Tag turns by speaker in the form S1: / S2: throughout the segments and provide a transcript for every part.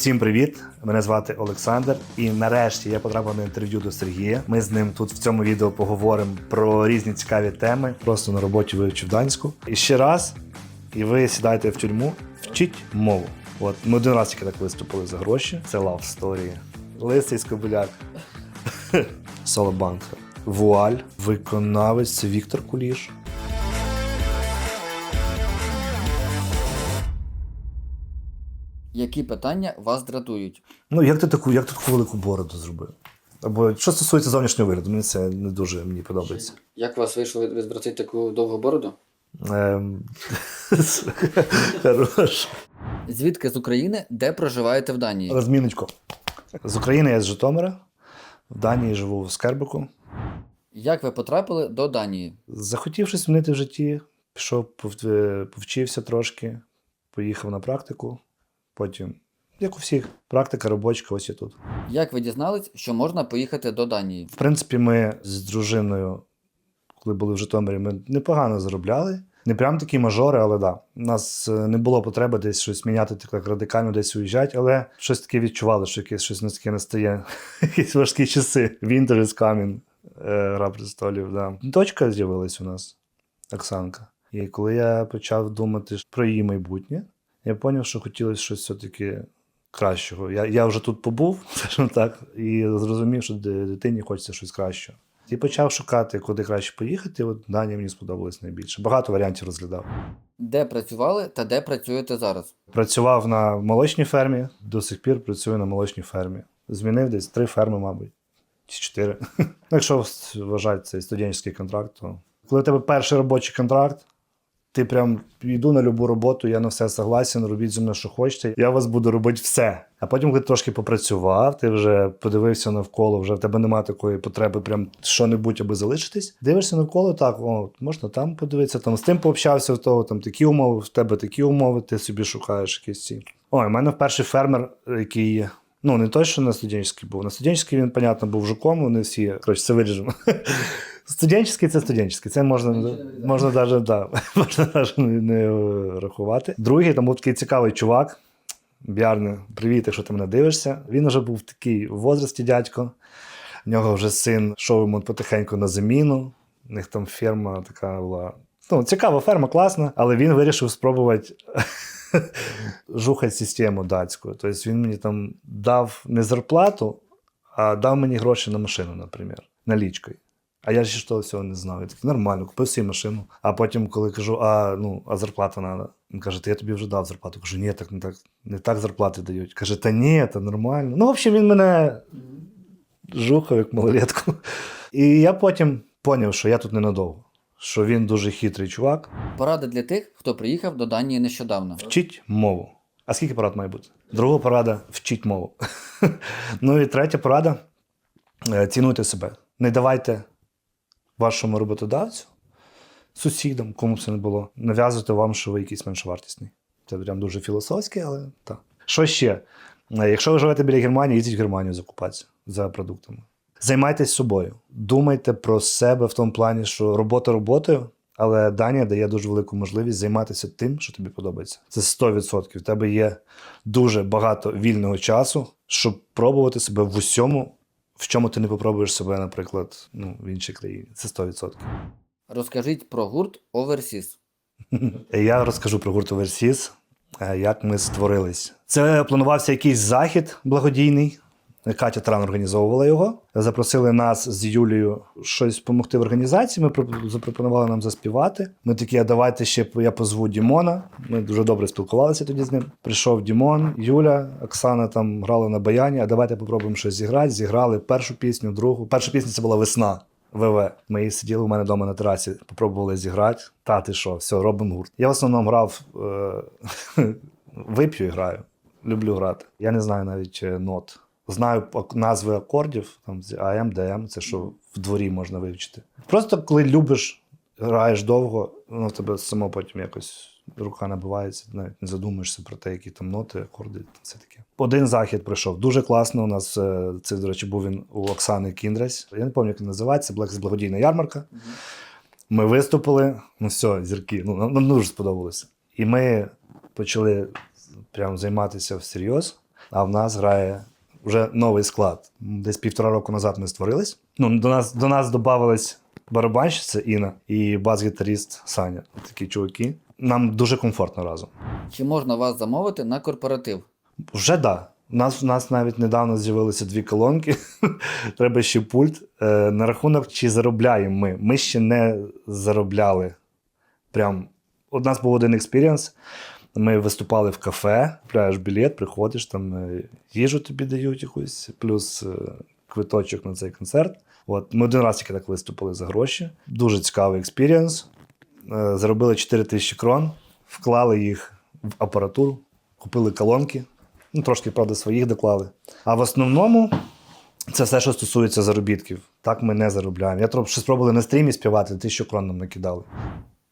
S1: Всім привіт! Мене звати Олександр. І нарешті я потрапив на інтерв'ю до Сергія. Ми з ним тут в цьому відео поговоримо про різні цікаві теми. Просто на роботі вивчив данську. І ще раз, і ви сідаєте в тюрму, вчіть мову. От ми один раз тільки так виступили за гроші. Це love story. Лисий Скобеляк. Солобанка. Вуаль. Виконавець Віктор Куліш.
S2: Які питання вас дратують?
S1: Ну, як ти таку, як ти таку велику бороду зробив? Або що стосується зовнішнього вигляду, мені це не дуже мені подобається.
S2: Як у вас вийшло відвратити таку довгу бороду?
S1: Ем, Хорош.
S2: Звідки з України, де проживаєте в Данії?
S1: Розміночку. З України я з Житомира. В Данії живу в Скербику.
S2: Як ви потрапили до Данії?
S1: Захотів щось змінити в житті, пішов, пов- е, повчився трошки, поїхав на практику. Потім, як у всіх, практика робочка, ось я тут.
S2: Як ви дізнались, що можна поїхати до Данії?
S1: В принципі, ми з дружиною, коли були в Житомирі, ми непогано заробляли. Не прям такі мажори, але да. У нас е, не було потреби десь щось міняти, так радикально десь уїжджати, але щось таке відчували, що якесь щось таке настає. Якісь важкі часи. Winter is coming. Гра престолів. Да. Дочка з'явилась у нас, Оксанка. І коли я почав думати про її майбутнє, я зрозумів, що хотілося щось все-таки кращого. Я, я вже тут побув, скажімо так, і зрозумів, що дитині хочеться щось кращого. І почав шукати, куди краще поїхати. От Данія мені сподобалось найбільше. Багато варіантів розглядав.
S2: Де працювали та де працюєте зараз?
S1: Працював на молочній фермі, до сих пір працюю на молочній фермі. Змінив десь три ферми, мабуть, чи чотири. Ну, Якщо вважати цей студентський контракт, то коли в тебе перший робочий контракт, ти прям йду на любу роботу, я на все согласен, робіть зі мною, що хочете, я вас буду робити все. А потім, коли трошки попрацював, ти вже подивився навколо, вже в тебе немає такої потреби, прям що-небудь, аби залишитись. Дивишся навколо, так, о, можна там подивитися, там з тим пообщався, в того там такі умови, в тебе такі умови, ти собі шукаєш якісь ці. Ой, у мене перший фермер, який. Ну, не той, що на студентський був. На студентський він, понятно, був жуком, вони всі, коротше, це виріжемо. Студентський це студентський. Це можна, можна навіть, да, можна навіть не, не рахувати. Другий там був такий цікавий чувак. Бярне, привіт, якщо ти мене дивишся. Він вже був такий в возрасті дядько. В нього вже син йшов йому потихеньку на заміну. У них там ферма така була. Ну, цікава ферма, класна, але він вирішив спробувати жухати систему датську. Тобто він мені там дав не зарплату, а дав мені гроші на машину, наприклад, налічкою. А я ж ще того всього не знав. Я такий нормально, купив собі машину. А потім, коли кажу, а ну, а зарплата треба. Він каже, та я тобі вже дав зарплату. Кажу, ні, так не так, не так зарплати дають. Каже, та ні, це нормально. Ну, в общем, він мене жухав як малолетку. І я потім зрозумів, що я тут ненадовго, що він дуже хитрий чувак.
S2: Поради для тих, хто приїхав до Данії нещодавно.
S1: Вчіть мову. А скільки порад має бути? Друга порада вчіть мову. ну і третя порада е, цінуйте себе. Не давайте вашому роботодавцю, сусідам, кому б це не було, нав'язувати вам, що ви якийсь меншовартісний. Це прям дуже філософське, але так. Що ще? Е, Якщо ви живете біля Германії, їдіть в Германію закупатися за продуктами. Займайтесь собою. Думайте про себе в тому плані, що робота роботою, але Данія дає дуже велику можливість займатися тим, що тобі подобається. Це 100%. У тебе є дуже багато вільного часу, щоб пробувати себе в усьому, в чому ти не попробуєш себе, наприклад, ну, в іншій країні. Це 100%.
S2: Розкажіть про гурт Overseas.
S1: Я розкажу про гурт Overseas, е, як ми створились. Це планувався якийсь захід благодійний. Катя Тран організовувала його. Запросили нас з Юлією щось допомогти в організації. Ми про- запропонували нам заспівати. Ми такі, а давайте ще я позву Дімона. Ми дуже добре спілкувалися тоді з ним. Прийшов Дімон, Юля, Оксана там грала на баяні. А давайте попробуємо щось зіграти. Зіграли першу пісню, другу. Перша пісня це була весна. ВВ. Ми сиділи у мене вдома на терасі, попробували зіграти. Та ти що, все, робимо гурт. Я в основному грав е- вип'ю і граю. Люблю грати. Я не знаю навіть е, нот. Знаю назви акордів, там АМ, ДМ, це що в дворі можна вивчити. Просто коли любиш, граєш довго, воно в тебе само потім якось рука набивається, навіть не задумуєшся про те, які там ноти, акорди, все таке. Один захід пройшов дуже класно. У нас е, це, до речі, був він у Оксани Кіндресь. Я не пам'ятаю, як він називається, благодійна ярмарка. Ми виступили, ну все, зірки. Ну, нам дуже сподобалося. І ми почали прям займатися всерйоз. а в нас грає вже новий склад. Десь півтора року назад ми створились. Ну, до нас, до нас додавались барабанщиця Інна і бас-гітаріст Саня. Такі чуваки. Нам дуже комфортно разом.
S2: Чи можна вас замовити на корпоратив?
S1: Вже да. У нас, у нас навіть недавно з'явилися дві колонки. Треба ще пульт. Е, на рахунок, чи заробляємо ми. Ми ще не заробляли. Прям. У нас був один експірієнс. Ми виступали в кафе, купляєш білет, приходиш, там е, їжу тобі дають якусь, плюс е, квиточок на цей концерт. От, ми один раз тільки так виступили за гроші. Дуже цікавий експірієнс. Е, Заробили 4 тисячі крон, вклали їх в апаратуру, купили колонки. Ну, трошки, правда, своїх доклали. А в основному це все, що стосується заробітків. Так ми не заробляємо. Я ще спробували на стрімі співати, тисячу крон нам накидали.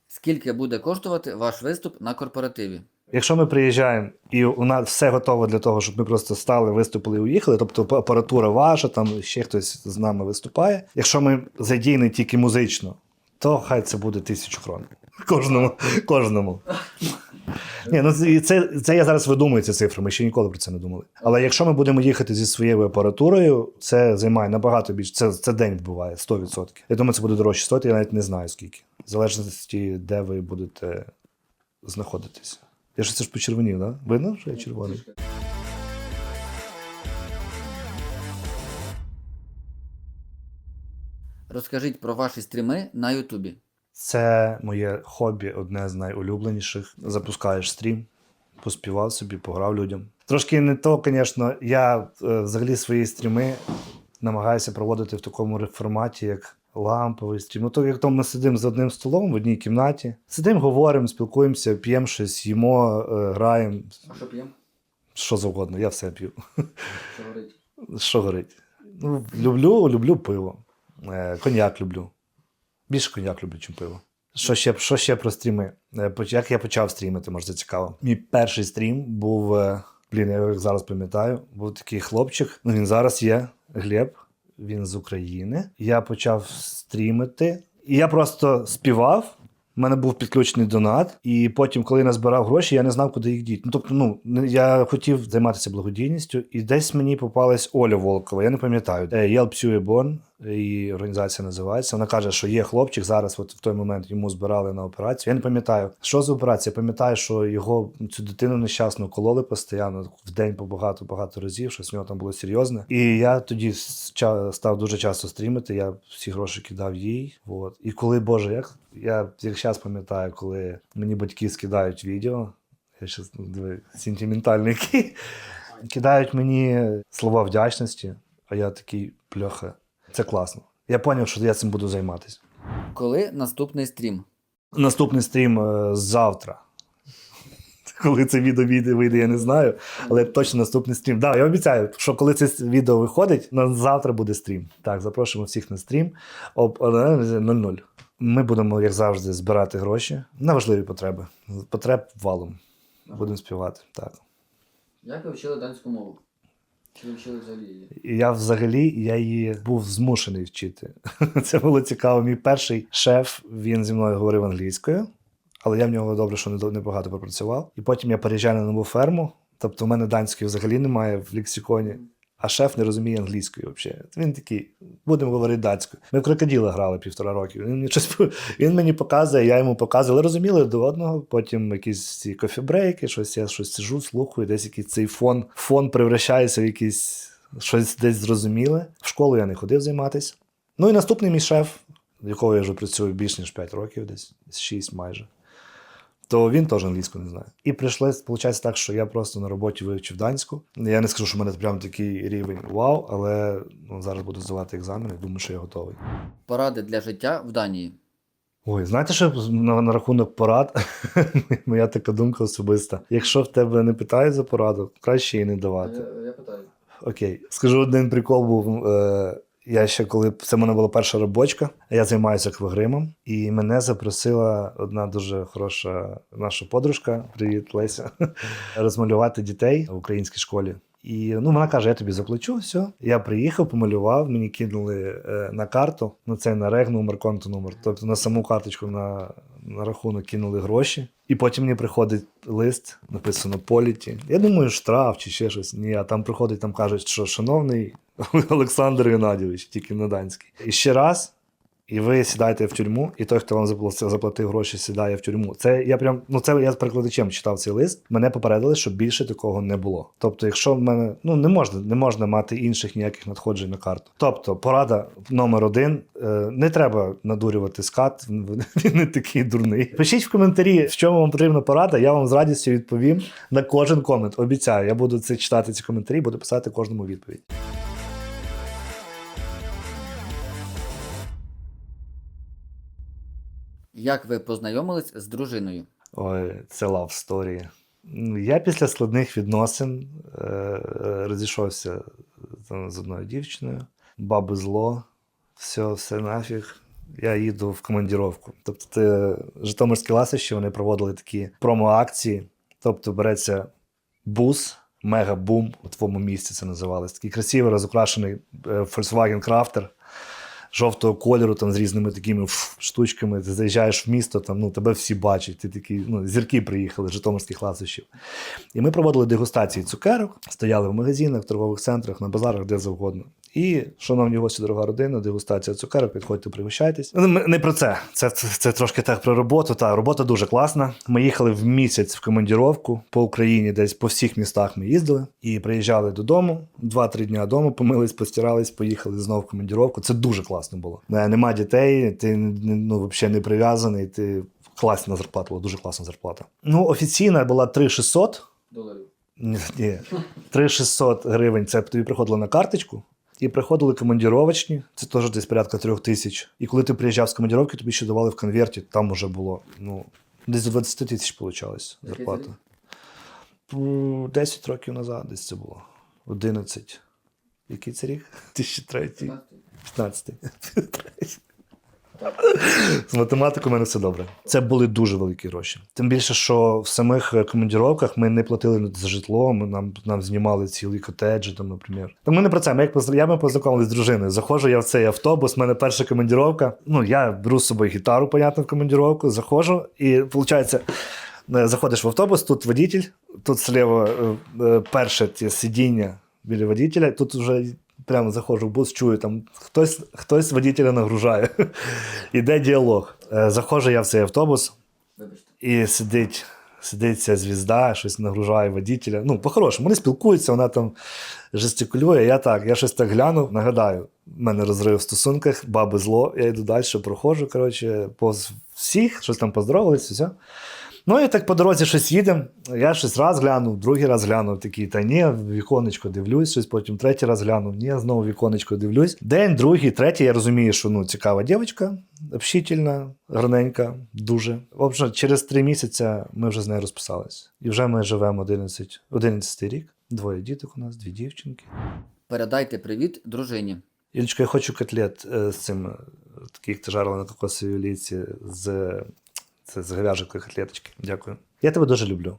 S2: Скільки буде коштувати ваш виступ на корпоративі?
S1: Якщо ми приїжджаємо і у нас все готово для того, щоб ми просто стали, виступили і уїхали, тобто апаратура ваша, там ще хтось з нами виступає. Якщо ми задійні тільки музично, то хай це буде тисячу крон. Кожному. кожному. Ні, ну це, це, я зараз видумую ці цифри, ми ще ніколи про це не думали. Але якщо ми будемо їхати зі своєю апаратурою, це займає набагато більше. Це, це день вбиває 100%. Я думаю, це буде дорожче стоїти, я навіть не знаю скільки. В залежності, де ви будете знаходитись. Я ж це ж почервонів, да? Видно, що я червоний?
S2: Розкажіть про ваші стріми на Ютубі.
S1: Це моє хобі, одне з найулюбленіших. Запускаєш стрім, поспівав собі, пограв людям. Трошки не то, звісно, я е, взагалі свої стріми намагаюся проводити в такому форматі, як ламповий стрім. Ну, то як то ми сидимо за одним столом в одній кімнаті, сидимо, говоримо, спілкуємося, п'ємо щось, їмо, е, граємо,
S2: А що п'ємо?
S1: що завгодно, я все п'ю.
S2: Що говорить?
S1: Що горить? Ну, люблю, люблю пиво. Е, коньяк люблю. Більше коньяк люблю, чим пиво. Що ще, що ще про стріми? Е, Як я почав стрімити, може, це цікаво. Мій перший стрім був. е, Блін, я його зараз пам'ятаю. Був такий хлопчик. Ну, він зараз є. Глеб. Він з України. Я почав стрімити. І я просто співав. У мене був підключений донат, і потім, коли я назбирав гроші, я не знав, куди їх діти. Ну, тобто, ну я хотів займатися благодійністю, і десь мені попалась Оля Волкова. Я не пам'ятаю. Е, Sue Born, її організація називається. Вона каже, що є хлопчик зараз. От в той момент йому збирали на операцію. Я не пам'ятаю, що за операція. Пам'ятаю, що його цю дитину нещасну кололи постійно в день по багато багато разів. Щось в нього там було серйозне. І я тоді став дуже часто стрімити. Я всі гроші кидав їй. От. І коли Боже, як я як зараз пам'ятаю, коли мені батьки скидають відео. Я ще диви, сентиментальний. Кидають мені слова вдячності, а я такий пляха. Це класно. Я зрозумів, що я цим буду займатися.
S2: Коли наступний стрім?
S1: Наступний стрім е, завтра. Коли це відео вийде, вийде, я не знаю. Але точно наступний стрім. Так, да, я обіцяю, що коли це відео виходить, на завтра буде стрім. Так, запрошуємо всіх на стрім об 00. Ми будемо, як завжди, збирати гроші на важливі потреби. Потреб валом. Будемо співати. Так.
S2: Як ви вчили данську мову? Чи ви вчили взагалі її?
S1: І я взагалі я її був змушений вчити. Це було цікаво. Мій перший шеф він зі мною говорив англійською, але я в нього добре, що небагато попрацював. І потім я переїжджаю на нову ферму. Тобто, в мене данської взагалі немає в лексиконі. А шеф не розуміє англійської взагалі. Він такий, будемо говорити датською. Ми в крокоділа грали півтора роки. Він мені, щось, він мені показує, я йому показую, але розуміли до одного. Потім якісь ці кофібрейки, щось я щось сижу, слухаю, десь якийсь цей фон, фон превращається в якийсь щось десь зрозуміле. В школу я не ходив займатися. Ну і наступний мій шеф, якого я вже працюю більш ніж 5 років, десь 6 майже. То він теж англійську не знає. І прийшло, виходить так, що я просто на роботі вивчив данську. Я не скажу, що в мене прям такий рівень вау, але ну, зараз буду здавати екзамени, думаю, що я готовий.
S2: Поради для життя в Данії.
S1: Ой, знаєте, що на, на рахунок порад? Моя така думка особиста. Якщо в тебе не питають за пораду, краще її не давати.
S2: я питаю.
S1: Окей, скажу один прикол був. Е, я ще коли це в мене була перша робочка, я займаюся аквагримом, і мене запросила одна дуже хороша наша подружка, привіт, Леся, розмалювати дітей в українській школі. І ну, вона каже: я тобі заплачу, все. Я приїхав, помалював, мені кинули е, на карту, ну це на рег номер, номер, тобто на саму карточку на, на рахунок кинули гроші. І потім мені приходить лист, написано політі. Я думаю, штраф чи ще щось. Ні, а там приходить, там кажуть, що шановний Олександр Геннадійович, тільки на данський. І ще раз. І ви сідаєте в тюрму, і той, хто вам заплатив, гроші, сідає в тюрму. Це я прям ну це я з перекладачем читав цей лист. Мене попередили, що більше такого не було. Тобто, якщо в мене ну не можна, не можна мати інших ніяких надходжень на карту. Тобто, порада номер один: е, не треба надурювати скат, він не такий дурний. Пишіть в коментарі, в чому вам потрібна порада. Я вам з радістю відповім на кожен комент. Обіцяю, я буду це читати ці коментарі, буду писати кожному відповідь.
S2: Як ви познайомились з дружиною?
S1: Ой, це love story. Ну, Я після складних відносин е, розійшовся там, з одною дівчиною, баби зло, все, все нафіг. Я їду в командіровку. Тобто, це Житомирські ласощі вони проводили такі промо-акції. Тобто береться бус, мега-бум, у твоєму місці це називалось. Такий красивий розукрашений е, Volkswagen Crafter жовтого кольору, там з різними такими штучками. Ти заїжджаєш в місто, там ну тебе всі бачать. Ти такі, ну, зірки приїхали житомирських ласощів. І ми проводили дегустації цукерок, стояли в магазинах, торгових центрах, на базарах, де завгодно. І, шановні гості, дорога родина, дегустація цукерок, підходьте, пригощайтесь. Ну, Не про це. Це, це. це трошки так про роботу. Та робота дуже класна. Ми їхали в місяць в командіровку по Україні, десь по всіх містах ми їздили і приїжджали додому. Два-три дня вдома, помились, постирались, поїхали знову в командіровку. Це дуже класно було. Е, Нема дітей, ти ну, взагалі не прив'язаний. Ти класна зарплата була, дуже класна зарплата. Ну, офіційна була 3600.
S2: Доларів.
S1: Ні, ні. 3600 гривень це тобі приходило на карточку. І приходили командіровочні, це теж десь порядка трьох тисяч. І коли ти приїжджав з командіровки, тобі ще давали в конверті, там вже було ну, десь до 20 тисяч получалось зарплата.
S2: це
S1: 10 років назад десь це було. 11. Який це рік? 2003. 15.
S2: Так.
S1: З математикою у мене все добре. Це були дуже великі гроші. Тим більше, що в самих е, командіровках ми не платили за житло, ми нам, нам знімали цілі котеджі, там, наприклад. Та ми не про це. Ми як я ми познайомилися з дружиною. Заходжу я в цей автобус, в мене перша командіровка. Ну, я беру з собою гітару, понятно, в командіровку, заходжу, і виходить. Заходиш в автобус, тут водитель, тут слева е, е, перше сидіння біля водителя, тут вже прямо заходжу в бус, чую, там хтось, хтось водителя нагружає. Іде діалог. Е, Заходжу я в цей автобус, і сидить, сидить ця звізда, щось нагружає водителя. Ну, по-хорошому, вони спілкуються, вона там жестикулює. Я так, я щось так глянув. Нагадаю, в мене розрив в стосунках, баби зло. Я йду далі, проходжу, коротше, повз всіх, щось там поздоровались, все. Ну і так по дорозі щось їдемо. Я щось раз глянув, другий раз глянув, такий, та ні, віконечко дивлюсь, щось потім третій раз глянув, ні, знову віконечко дивлюсь. День, другий, третій, я розумію, що ну, цікава дівчинка, общительна, гарненька, дуже. В общем, через три місяці ми вже з нею розписались. І вже ми живемо 11, 11 рік. Двоє діток у нас, дві дівчинки.
S2: Передайте привіт дружині.
S1: Ілечка, я хочу котлет е, з цим, е, таких ти жарила на кокосовій олійці з, це з говяжикою котлеточки. Дякую. Я тебе дуже люблю.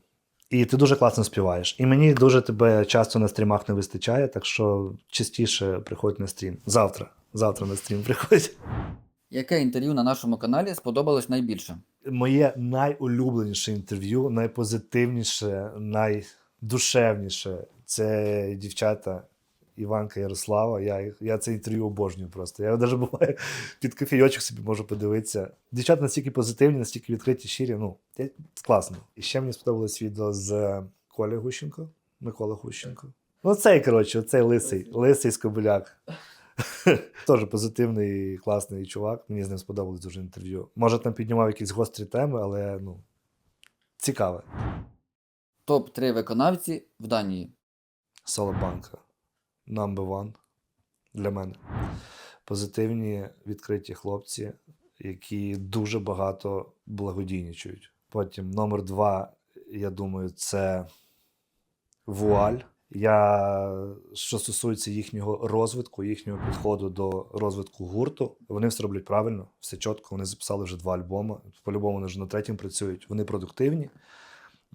S1: І ти дуже класно співаєш. І мені дуже тебе часто на стрімах не вистачає, так що частіше приходь на стрім. Завтра. Завтра на стрім приходь.
S2: Яке інтерв'ю на нашому каналі сподобалось найбільше?
S1: Моє найулюбленіше інтерв'ю, найпозитивніше, найдушевніше це дівчата Іванка Ярослава. Я, я це інтерв'ю обожнюю просто. Я навіть буває під кофійочок собі можу подивитися. Дівчата настільки позитивні, настільки відкриті, щирі. Ну, класно. І ще мені сподобалось відео з Колі Гущенко, Микола Гущенко. Ну, цей, коротше, цей лисий, лисий Скобеляк. Теж позитивний, класний чувак. Мені з ним сподобалось дуже інтерв'ю. Може, там піднімав якісь гострі теми, але ну, цікаве.
S2: Топ-3 виконавці в Данії.
S1: Солобанка. Number one для мене. Позитивні, відкриті хлопці, які дуже багато благодійничують. Потім номер два, я думаю, це вуаль. Я, що стосується їхнього розвитку, їхнього підходу до розвитку гурту, вони все роблять правильно, все чітко. Вони записали вже два альбоми. По-любому вони вже на третім працюють. Вони продуктивні.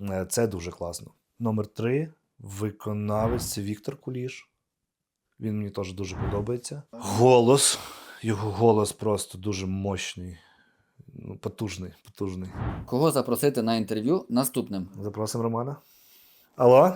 S1: Е, Це дуже класно. Номер три виконавець Віктор Куліш. Він мені теж дуже подобається. Голос. Його голос просто дуже мощний. ну, потужний, потужний.
S2: Кого запросити на інтерв'ю наступним?
S1: Запросимо Романа. Алло?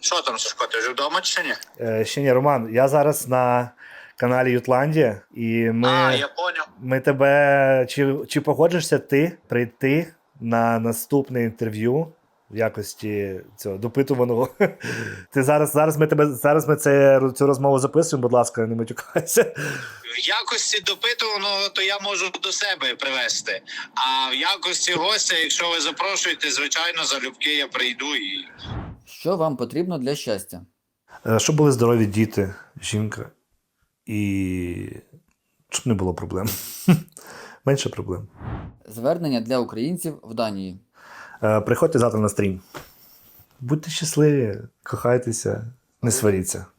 S3: Що там, Сашко, ти вже вдома чи ні?
S1: Е, ще ні, Роман, я зараз на каналі Ютландія, і ми,
S3: А, я поняв.
S1: ми тебе. Чи, чи погодишся ти прийти на наступне інтерв'ю в якості цього допитуваного? Ти зараз, зараз ми тебе зараз ми це, цю розмову записуємо, будь ласка, не матюкайся.
S3: В якості допитуваного, то я можу до себе привезти. А в якості гостя, якщо ви запрошуєте, звичайно, залюбки я прийду і.
S2: Що вам потрібно для щастя?
S1: Е, Щоб були здорові діти, жінка, і щоб не було проблем. Менше проблем.
S2: Звернення для українців в Данії.
S1: Е, Приходьте завтра на стрім. Будьте щасливі, кохайтеся, не сваріться.